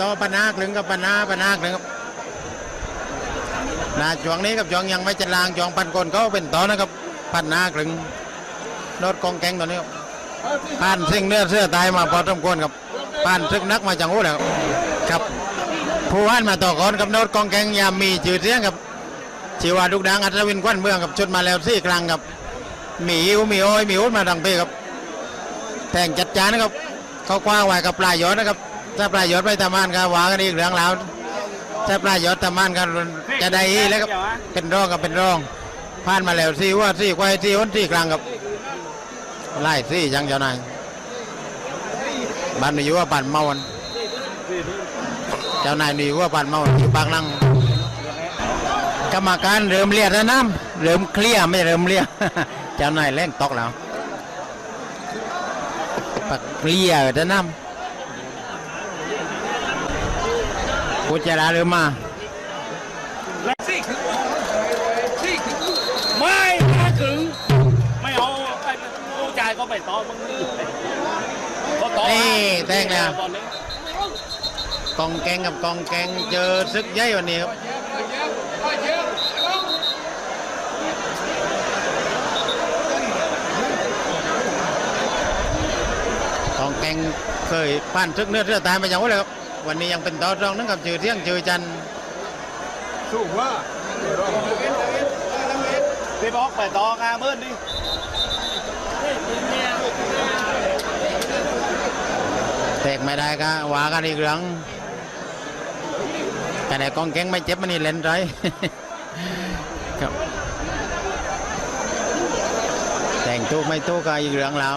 ต่อปัญหาคลึงกับปัญาปัญหาคลึงครับนะช่วงนี้กับช่วงยังไม่จะลางช่วงปันกลเขาเป็นต่อนะครับปัญหาคลึงรถกองแกงตัวนี้ครับผ่านสิ่งเนื้อเสื้อตายมาพอสมควรครับผ่านซึกนักมาจังหู้แล้วครับครับผู้ว่านมาต่อก่อนกับรถกองแกงยามมีชื่อเสียงครับชื่อว่าดุกดังอัศวินควันเมืองกับชุดมาแล้วสี่ครั้งครับมีอิวมีโอ้อยมีอุ้มาดังเปีครับแต่งจัดจานนะครับเขาคว้าไว้กับปลายยศนะครับ ถ้าปลายยศไม่ทำงานก็หวากันอีกเรื่องแล้วถ้าปลายยศทำงานก็จะได้อีแล้วครับเป็นร่องกับเป็นร่องผ่านมาแล้วสี่ว่าสี่ควายสี่อ้นสี่กลางครับไล่สี่ยังเจ้านายบ้านนี้อยู่ว่าบ้านเมาวันเจ้านายนี่อยู่ว่าบ้านเมาวันอยู่ปากนั่งกรรมการเริ่มเลียดแล้วนะเริ่มเคลียไม่เริ่มเลียเจ้านายเล่นตอกแล้วปักเลียจะน้ำ กูจะลาหรือมาไม่ถ้าถึง ไม่เอาไอ้ผู้ชายก็ไปต่อมึงนี่ก็ต่อนี่แต่งแล้วตอนนี้กองแกงกับกองแกงเจอศึกใหญ่วันนี้ครับกองแกงเคยผ่านศึกเนื้อเสื้อตายมาอย่างว่าเลยครับ วันนี้ยังเป็นต่อรองนึงกับชื่อเที่ยงชื่อจันทร์พี่บอกไปต่องาเบิ้ลดิแตกไม่ได้ก็ว่ากันอีกเรื่องแต่ไหนกองแกงไม่เจ็บมันนี่เล่นไรครับแต่งตุกไม่ตุกก็อีกเรื่องแล้ว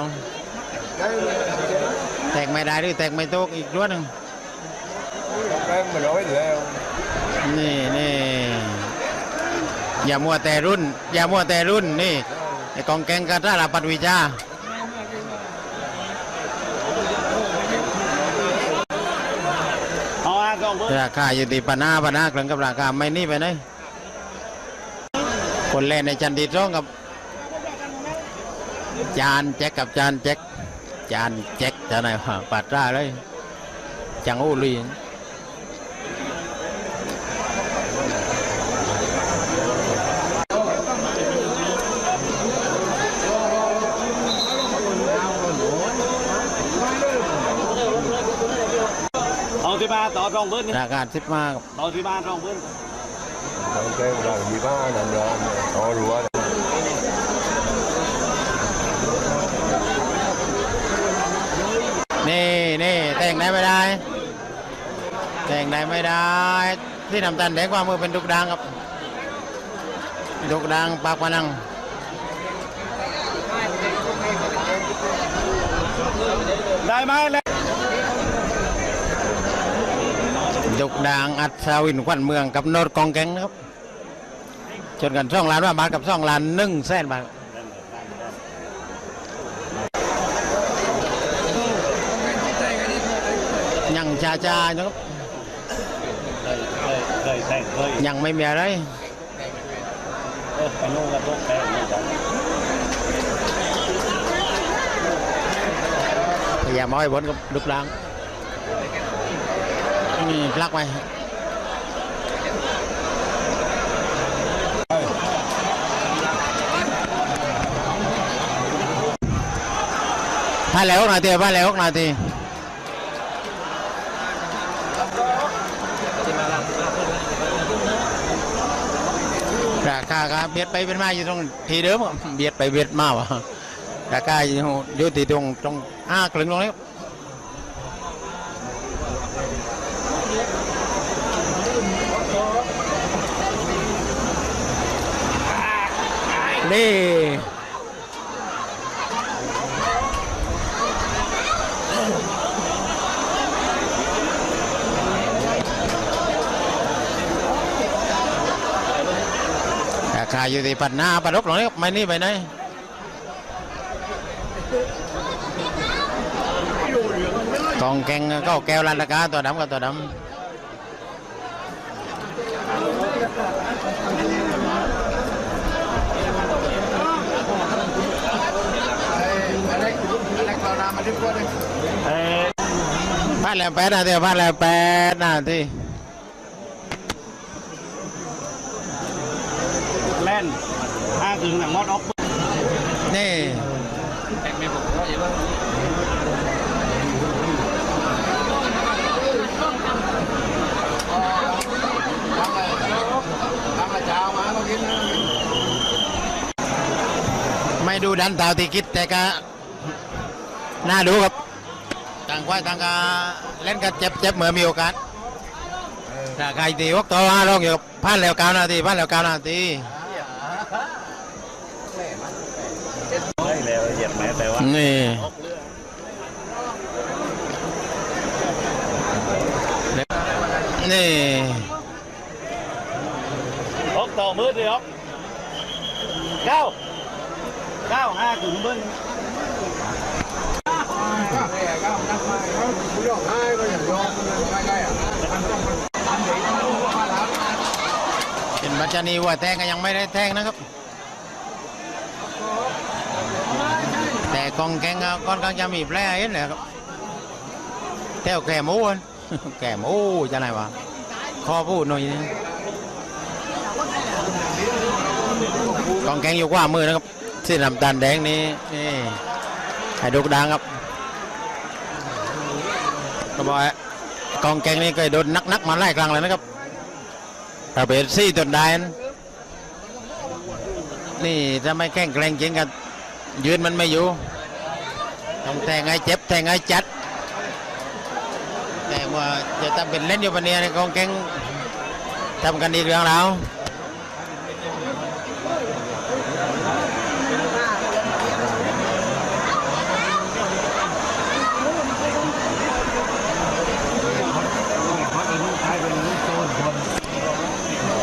แตกไม่ได้หรือแตกไม่ตุกอีกเรื่องหนึ่ง em mà nói rồi นี่นี่อย่ามัวแต่รุ่น อย่ามัวแต่รุ่นนี่ไอ้กองแกงกระทาลาปัดวิชาเอาอะกองเบิ้ลราคาอยู่ที่ปานาปานาเครื่องกับราคาไม่นี่ไปไหนคนเล่นในจันทีร้องกับ จานแจ็คกับจานแจ็คจานแจ็คจะไหนวะปัดร่าเลยจังอูลีน เอาที่บ้าน ต่อรองเบิ้ลนี่ราคาสิบมากต่อที่บ้านรองเบิ้ล ok làm gì ba làm rồi họ rùa นี่นี่แต่งได้ไม่ได้ แต่งได้ไม่ได้ ที่นำตันแดงกว่ามือเป็นดุกดังครับดุกดังปากพนังได้ไหม แล้วดุกดังอัศวินขวัญเมืองกับโนดกองแกงนะครับจนกันสองล้านว่าบาทกับสองล้านหนึ่งแสนบาทยังชาชาๆนะครับเคยแต่งเคยยังไม่มีอะไรเออไปนู่นกับพวกแป้งนี่จ้ะพยายามเอาให้บนกับดุกดัง นี่ลักไว้พาแล้วหน่อยเตียพาแล้วหน่อยตีราคาก็เบียดไปเป็นมาอยู่ตรงทีเดิมเบียดไปเบียดมาวะราคาอยู่อยู่ที่ตรงตรงห้าครึ่งตรงนี้ นี่ราคาอยู่ที่ปันหน้าปันรบตรงนี้ไม่นี่ไปไหนกองแกงก็แก้วลันราคาตัวดำกับตัวดำ เออพลาดแล้วแปดนาทีพลาดแล้วแปดนาทีแล่นห้าถึงหนังมอดออกนี่ไม่ดูดันเต่าตีคิดแต่ก็ น่าดูครับ ต่างควายต่างก็เล่นกันเจ็บเจ็บเหมือนมีโอกาสถ้าใครตีวกต่อห้าลงอยู่ครับพลาดแล้วเก้านาทีพลาดแล้วเก้านาทีได้แล้วเหยียบแม้แต่ว่านี่นี่ออกต่อมือเลยออกเก้าเก้าห้าถึงเบิ้ล เป็นบัจจนีว่าแทงก็ยังไม่ได้แทงนะครับ แต่กองแกงก็ค่อนข้างจะมีแผลเห็นแหละครับแถวแก่หมูแก่หมูจะไหนวะคอพูดหน่อยนึงกองแกงอยู่ขวามือนะครับสีน้ำตาลแดงนี้นี่ให้ดูดังครับ ก็บอกว่ากองแกงนี่เคยโดนนักๆมาไล่กลางเลยนะครับถ้าเป็นซี่ต้นได้นนี่ถ้าไม่แข่งแกร่งจริงกันยืนมันไม่อยู่ต้องแทงให้เจ็บแทงให้จัด แต่ว่าจะทำเป็นเล่นอยู่ปะเนี่ยกองแกงทำกันอีกเรื่องแล้ว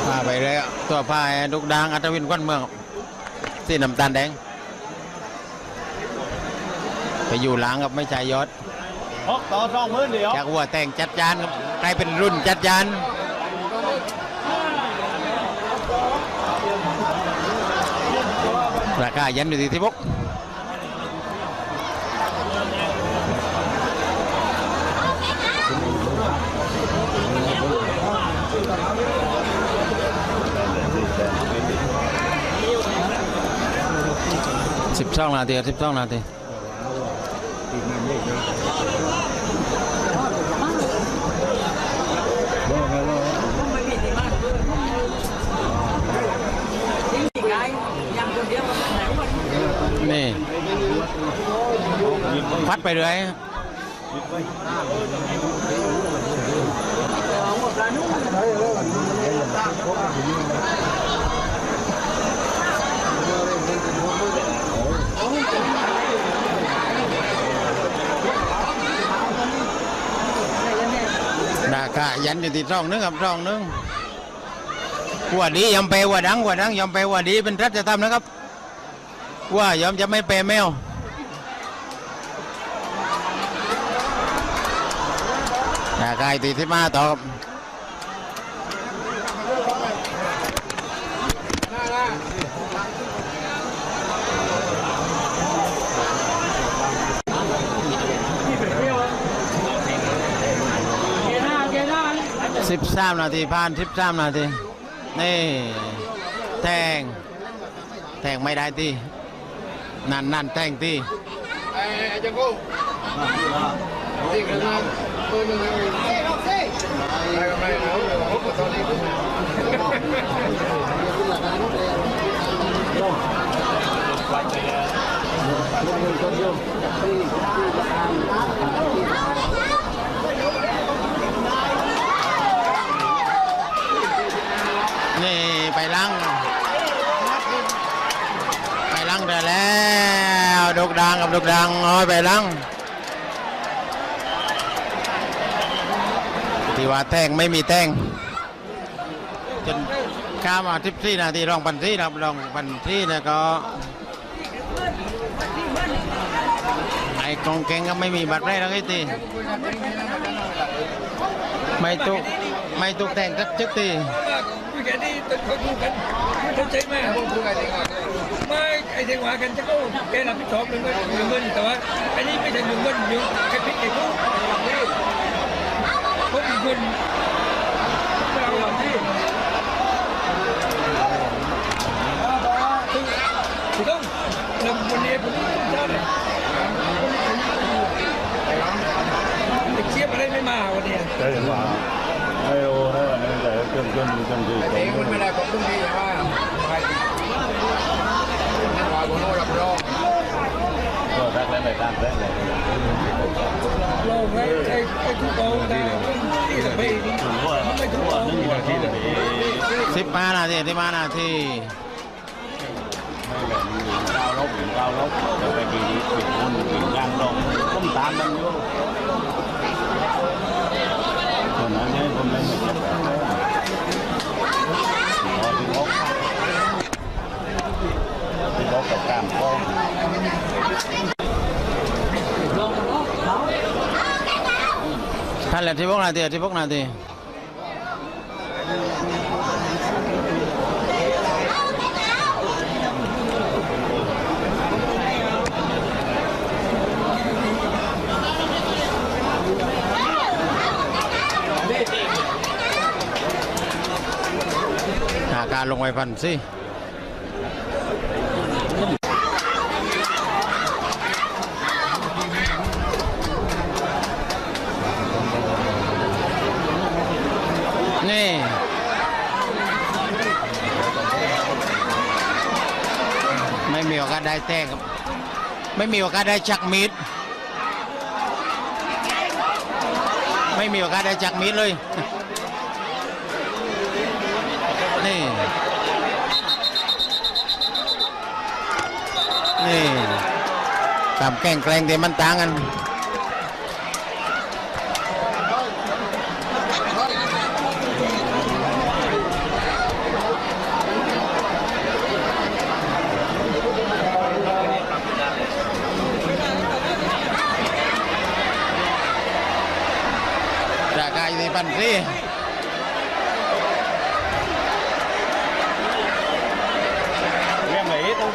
พาไปเลยอะ ตัวพายดุกดางอัตวินควันเมืองที่น้ำตาลแดง ไปอยู่หลังกับไม่ใช่ยศออกต่อสองมือเดียวจากวัวแต่งจัดจานครับใครเป็นรุ่นจัดจานราคายันอยู่ที่ที่บก สิบสองนาทีสิบสองนาทีนี่พัดไปเลย ราคายันอยู่ที่ร่องนึงครับร่องนึงว่าดียอมเปว่าดังว่าดังยอมเปว่าดีเป็นรัฐจะทำนะครับ ว่ายอมจะไม่เปย์แมวแต่กายตีที่มาต่อ สิบสามนาทีผ่านสิบสามนาทีนี่แทงแทงไม่ได้ที่นั่นนั่นแทงที่นี่ไปลัง ไปลังได้ แล้วดุกดังกับดุกดังโอ้ยไปลังที่ว่าแทงไม่มีแทงจนข้ามาทิพซี่นาทีรองปันซี่ครับรองปันซี่นี่ยก็ไอ้กองแกงก็ไม่มีบัตรได้แล้วไอ้ทีไม่ตุกไม่ตุกแทงสักจึกทีคุยกันนี่ต้ องคุยกันเข้าไม่ไอ้เสียงหวากันจะก็แกรับผิดชอบหนึ่งเงินหนึ่งเงินแต่ว่าอันนี้ไม่ใช่หนึ่งเงินหนึ่แค่พิษแค่ทุกเขาเป็นคนเราวันที่ถูกต้องแล้ววันนี้ผมได้เลยไอ้เชียบอะไรไม่มาวันนี้ใช่ไหมไอ้โอ้นั่นนั่นแต่เกินเกินเกินที่เองมันไม่ได้ผมต้องดีว่าไปนั่นว่าผมโน่รับรอง ก็รัก แล้วไม่ตั้งแล้วโลงไอ้ไอ้ไอ้ทุกคนนะที่สเปนไม่ทุกคนนึกว่าที่เลยสิบห้านา ทีสิบห้านาทีก้าวลบก้า ไม่มีโอกาสได้แต้งครับ ไม่มีโอกาสได้จักมิด ไม่มีโอกาสได้จักมิดเลย นี่นี่ตามแกล้งแกล้งเดี๋ยวมันต่างกัน ราคาอยู่ที่พันสี่ เรื่องไหนต้อง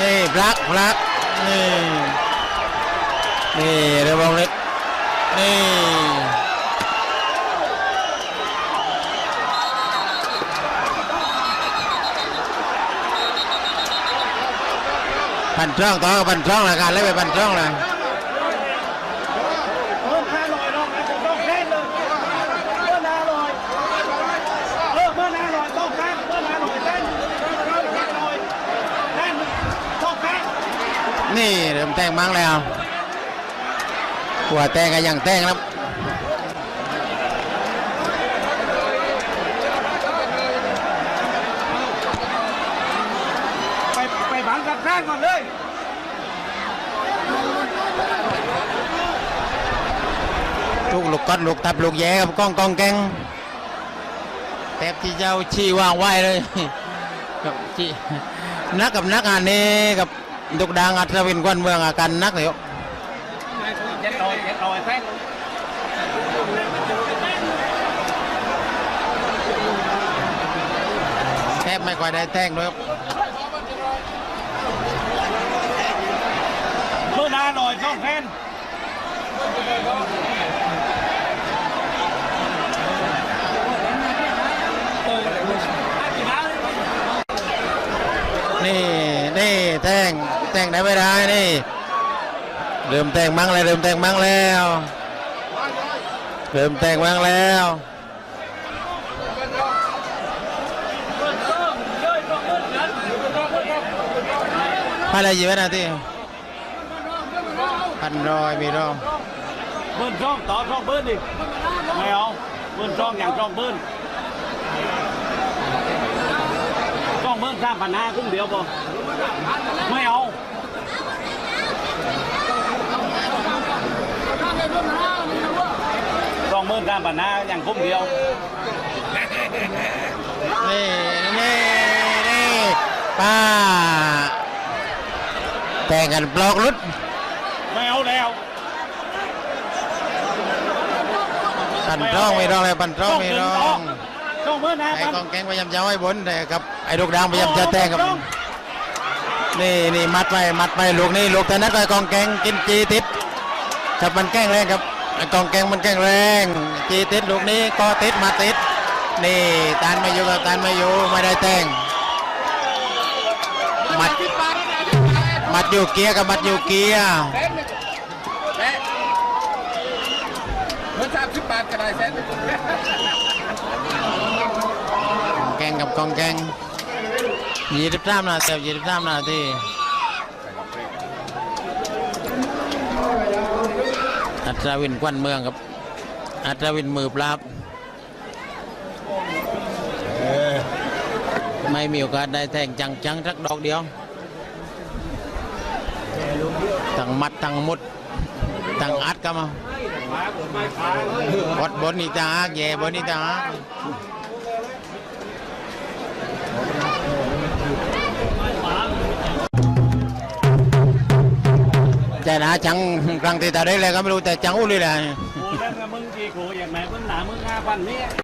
นี่พลักพลักนี่ นี่เรือบองเล็กนี่ พันช่องต่อกับพันช่องละกันเลยไปพันช่องเลยเมื่อห้าร้อยต้องแข้งเมื่อไหร่ลอยเออเมื่อไหร่ลอยต้องแข้งเมื่อไหร่ลอยเต้นต้องแข้งนี่เริ่มแต่งมั้งแล้วหัวแต่งก็ยังแต่งครับ ไปไป บังกับแค่ก่อนเลยทุกลูกกัดลูกตับลูกแย่ครับกล้องกล้องแกงแทบที่เจ้าชี้วางไว้เลยกับชี้นักกับนักงานนี้กับดุกดางอัศวินกวนเมืองอาการนักเลยเจ็ดร้อยเจ็ดร้อยแค่แทบไม่ค่อยได้แต่งด้วยครับ เมื่อห้าร้อยต้องแค่นี่นี่แต่งแต่งได้ไม่ได้นี่เริ่มแต่งมั้งเลยเริ่มแต่งมั้งแล้วเริ่มแต่งมั้งแล้วอะไรอยู่นาที พันรอยมีรอบเบิ้ลช่องต่อช่องเบิ้ลดิไม่เอาเบิ้ลช่องอย่างช่องเบิ้ลช่องเบิ้ลสร้างปัญหาคุ้มเดียวพอไม่เอาช่องเบิ้ลสร้างปัญหาอย่างคุ้มเดียวนี่นี่นี่ป้าแต่งกันปลอกรุด ไม่เอาแล้ว ปันร่องไม่ร่องเลยปันร่องไม่ร่องช่องเบิ้ลนะไอ้ครับกองแกงพยายามจะเอาไว้บนแต่กับไอ้ลูกดังพยายามจะแต่งกับนี่นี่มัดไปมัดไปลูกนี่ลูกแต่นัดไปกองแกงกินจีติดกับมันแกล้งแรงครับไอ้กองแกงมันแกงแรงจีติดลูกนี้ก็ติดมาติดนี่ตานมาอยู่กับตานมาอยู่ไม่ได้แต่งหมัดหมัดอยู่เกียร์กับหมัดอยู่เกียร์ ก็ได้เส้นแกงกับกองแกงยี่สิบสามนาทียี่สิบสามนาทีอัศวินควันเมืองครับอัศวินมือปราบ ไม่มีโอกาสได้แทงจังจังๆสักดอกเดียวทั้งมัดทั้งมุดทั้งอัดก็มา บดบดนี่ต่างหากแย่บดนี่ต่างหากแต่นะจังครั้งที่ตาได้เลยก็ไม่รู้แต่จังอุ้ยเลยแหละกูเล่นกับมึงกี่กูอย่างไหนมึงหนามึงห้าพันนี่ย